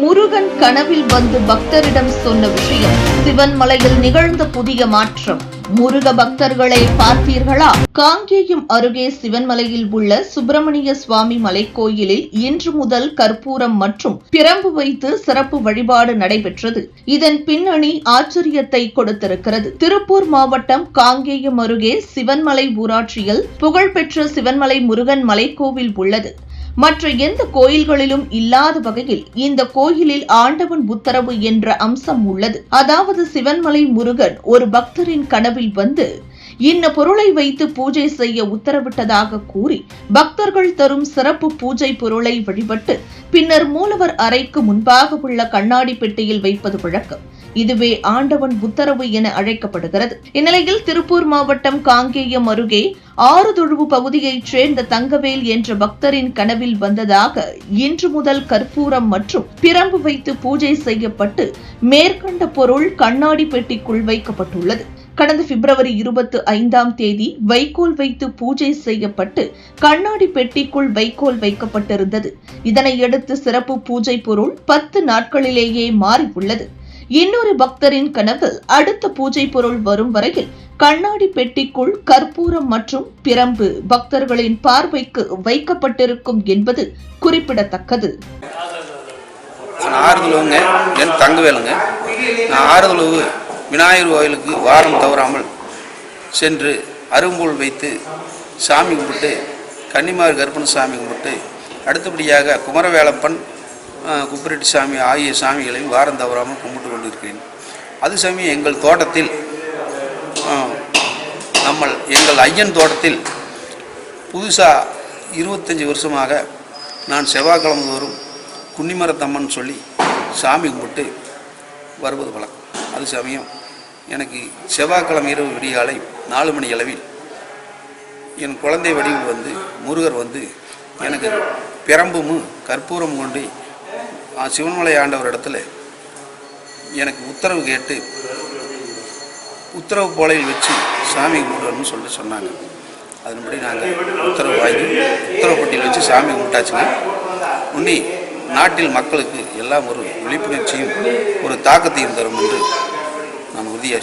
முருகன் கனவில் வந்து பக்தரிடம் சொன்ன விஷயம் சிவன் மலையில் நிகழ்ந்த புதிய மாற்றம். முருக பக்தர்களை பார்த்தீர்களா? காங்கேயம் அருகே சிவன்மலையில் உள்ள சுப்பிரமணிய சுவாமி மலைக்கோயிலில் இன்று முதல் கற்பூரம் மற்றும் பிரம்பு வைத்து சிறப்பு வழிபாடு நடைபெற்றது. இதன் பின்னணி ஆச்சரியத்தை கொடுத்திருக்கிறது. திருப்பூர் மாவட்டம் காங்கேயம் அருகே சிவன்மலை ஊராட்சியில் புகழ்பெற்ற சிவன்மலை முருகன் மலைக்கோவில் உள்ளது. மற்ற எந்த கோயில்களிலும் இல்லாத வகையில் இந்த கோயிலில் ஆண்டவன் உத்தரவு என்ற அம்சம் உள்ளது. அதாவது சிவன்மலை முருகன் ஒரு பக்தரின் கனவில் வந்து இன்ன பொருளை வைத்து பூஜை செய்ய உத்தரவிட்டதாக கூறி பக்தர்கள் தரும் சிறப்பு பூஜை பொருளை வழிபட்டு பின்னர் மூலவர் அறைக்கு முன்பாக உள்ள கண்ணாடி பெட்டியில் வைப்பது வழக்கம். இதுவே ஆண்டவன் உத்தரவு என அழைக்கப்படுகிறது. இந்நிலையில் திருப்பூர் மாவட்டம் காங்கேயம் அருகே ஆறுதொழுவு பகுதியைச் சேர்ந்த தங்கவேல் என்ற பக்தரின் கனவில் வந்ததாக இன்று முதல் கற்பூரம் மற்றும் பிரம்பு வைத்து பூஜை செய்யப்பட்டு மேற்கண்ட பொருள் கண்ணாடி பெட்டிக்குள் வைக்கப்பட்டுள்ளது. கடந்த பிப்ரவரி இருபத்தி ஐந்தாம் தேதி வைக்கோல் வைத்து பூஜை செய்யப்பட்டு கண்ணாடி பெட்டிக்குள் வைக்கோல் வைக்கப்பட்டிருந்தது. இதனையடுத்து சிறப்பு பூஜை பொருள் பத்து நாட்களிலேயே மாறி உள்ளது இன்னொரு பக்தரின் கனவில் அடுத்த பூஜை பொருள் வரும் வரையில் கண்ணாடி பெட்டிக்குள் கற்பூரம் மற்றும் பிரம்பு பக்தர்களின் பார்வைக்கு வைக்கப்பட்டிருக்கும் என்பது குறிப்பிடத்தக்கது. ஆறுதலுங்க என் தங்கவேலுங்க. நான் ஆறுதலுவு விநாயகர் கோயிலுக்கு வாரம் தவறாமல் சென்று அரும்புல் வைத்து சாமி கும்பிட்டு கன்னிமார் கருப்பன் சாமி கும்பிட்டு அடுத்தபடியாக குமரவேலப்பன் குப்பிரெட்டி சாமி ஆகிய சாமிகளையும் வாரம் தவறாமல் கும்பிட்டு கொண்டிருக்கிறேன். அது சமயம் எங்கள் தோட்டத்தில் நம்ம நம்மள் எங்கள் ஐயன் தோட்டத்தில் புதுசாக இருபத்தஞ்சி வருஷமாக நான் செவ்வாய்க்கிழமை தோறும் குன்னிமரத்தம்மன் சொல்லி சாமி கும்பிட்டு வருவது வழக்கம். அது சமயம் எனக்கு செவ்வாய்க்கிழமை இரவு விடியாலை நாலு மணி அளவில் என் குழந்தை வடிவில் வந்து முருகர் வந்து எனக்கு பிரம்பும் கற்பூரம் கொண்டு சிவன்மலை ஆண்டவர் இடத்துல எனக்கு உத்தரவு கேட்டு உத்தரவு போலையில் வச்சு சாமி கும்பிடணும்னு சொல்லி சொன்னாங்க. அதன்படி நாங்கள் உத்தரவு வாங்கி உத்தரவுப்பட்டியில் வச்சு சாமி கும்பிட்டாச்சுங்க. உன்னி நாட்டில் மக்களுக்கு எல்லாம் ஒரு விழிப்புணர்ச்சியும் ஒரு தாக்கத்தையும் தரும் என்று நான் உறுதியாக